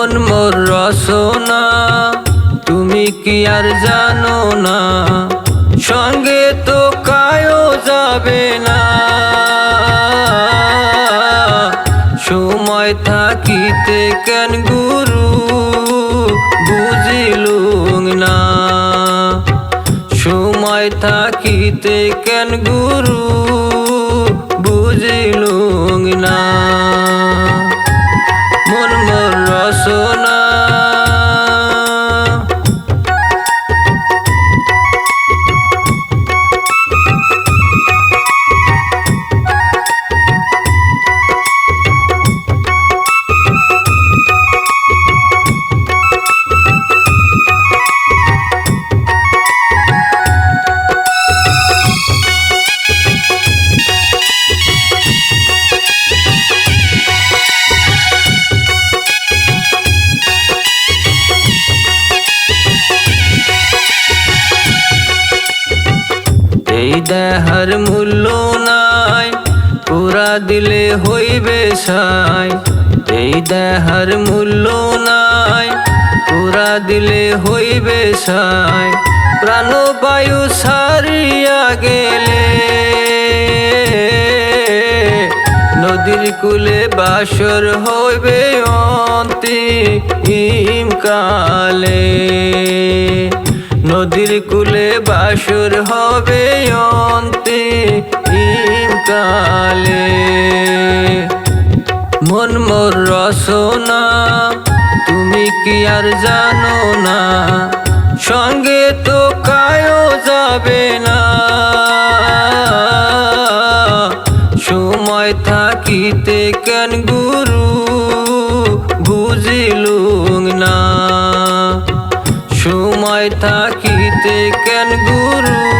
মন মোর রসনা, তুমি কি আর জানো না? সঙ্গে তো কায়ও যাবে না। সময় থাকিতে কেন গুরু বুঝিলুং না? সময় থাকিতে কেন গুরু দেহার মূল্য নাই। পুরা দিলে হইবে সাই। এই দেহার মূল্য নাই। পুরা দিলে হইবে সাই। প্রাণ বায়ু সারিয়া গেলে নদীর কুলে বাসর হইবে অন্তিম কালে। নদীর কুলে বাসর হবে অন্তিম কালে মন মোর রসনা তুমি কি আর জানো না? সঙ্গে তো কায়ও যাবে না। সময় থাকিতে কেন গুরু? বুঝিলুং সময় থাকিতে কেন গুরু?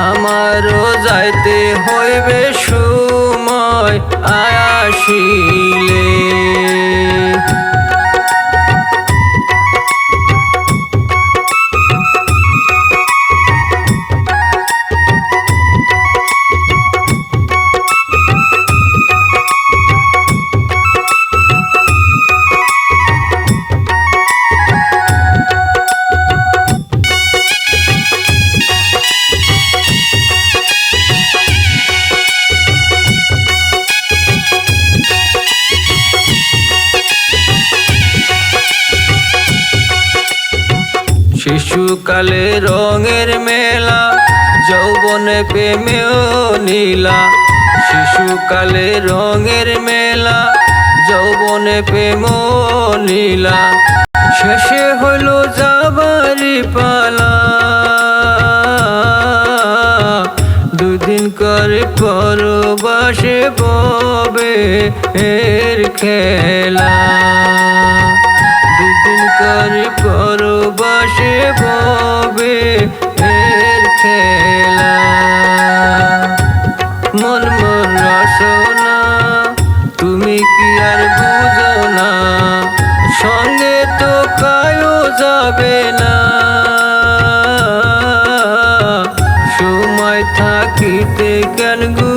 আমারও যাইতে হইবে সময় আসিলে শিশুকালে রঙের মেলা, যৌবনে প্রেমেও নীলা। শিশুকালে রঙের মেলা, যৌবনে প্রেম নীলা। শেষে হইল যাবারি পালা। দুদিন করে পরবাসে ববে এর খেলা। রসনা, তুমি কি আর বুঝো না সঙ্গে তো কায়ও যাবে না। সময় থাকিতে কেন গু